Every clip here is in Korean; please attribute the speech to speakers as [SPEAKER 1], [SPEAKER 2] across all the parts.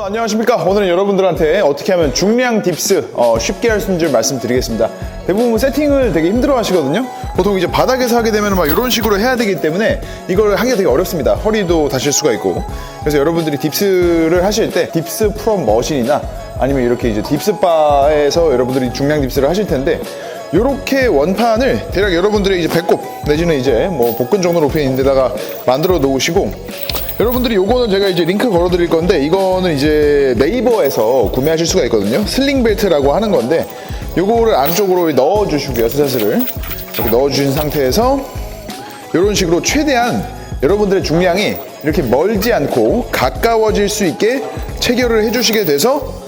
[SPEAKER 1] 안녕하십니까? 오늘은 여러분들한테 어떻게 하면 중량 딥스 어, 쉽게 할 수 있는 줄 말씀드리겠습니다. 대부분 세팅을 되게 힘들어 하시거든요. 보통 이제 바닥에서 하게 되면 막 이런 식으로 해야 되기 때문에 이걸 하기가 되게 어렵습니다. 허리도 다칠 수가 있고. 그래서 여러분들이 딥스를 하실 때 딥스 프롬 머신이나 아니면 이렇게 이제 딥스바에서 여러분들이 중량 딥스를 하실 텐데 요렇게 원판을 대략 여러분들의 이제 배꼽 내지는 이제 뭐 복근 정도 높이 있는 데다가 만들어 놓으시고 여러분들이 요거는 제가 이제 링크 걸어 드릴 건데 이거는 이제 네이버에서 구매하실 수가 있거든요. 슬링 벨트라고 하는 건데 요거를 안쪽으로 넣어 주시고요 스셋을. 이렇게 넣어 주신 상태에서 이런 식으로 최대한 여러분들의 중량이 이렇게 멀지 않고 가까워질 수 있게 체결을 해주시게 돼서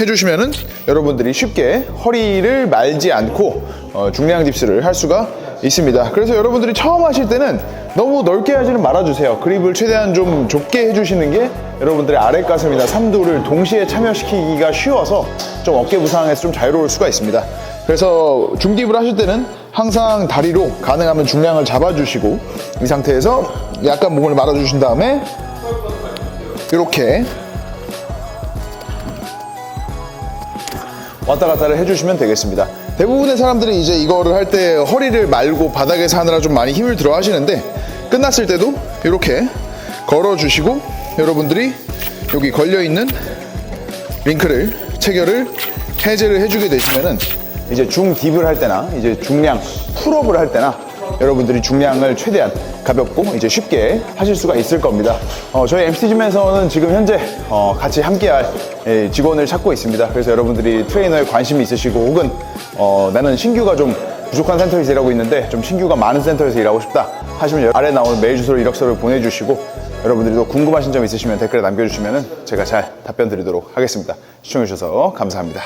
[SPEAKER 1] 해주시면은 여러분들이 쉽게 허리를 말지 않고 어, 중량 딥스를 할 수가 있습니다. 그래서 여러분들이 처음 하실 때는 너무 넓게 하지는 말아주세요. 그립을 최대한 좀 좁게 해주시는 게 여러분들의 아랫 가슴이나 삼두를 동시에 참여시키기가 쉬워서 좀 어깨 부상에서 좀 자유로울 수가 있습니다. 그래서 중딥을 하실 때는 항상 다리로 가능하면 중량을 잡아주시고 이 상태에서 약간 몸을 말아주신 다음에 이렇게 왔다 갔다를 해주시면 되겠습니다. 대부분의 사람들이 이제 이거를 할 때 허리를 말고 바닥에서 하느라 좀 많이 힘을 들어 하시는데 끝났을 때도 이렇게 걸어주시고 여러분들이 여기 걸려있는 링크를 체결을 해제를 해주게 되시면은 이제 중 딥을 할 때나 이제 중량 풀업을 할 때나 여러분들이 중량을 최대한 가볍고 이제 쉽게 하실 수가 있을 겁니다. 어, 저희 MC짐에서는 지금 현재 어, 같이 함께할 예, 직원을 찾고 있습니다. 그래서 여러분들이 트레이너에 관심이 있으시고 혹은 어, 나는 신규가 좀 부족한 센터에서 일하고 있는데 좀 신규가 많은 센터에서 일하고 싶다 하시면 아래 나오는 메일 주소로 이력서를 보내주시고 여러분들이 또 궁금하신 점 있으시면 댓글에 남겨주시면 제가 잘 답변 드리도록 하겠습니다. 시청해주셔서 감사합니다.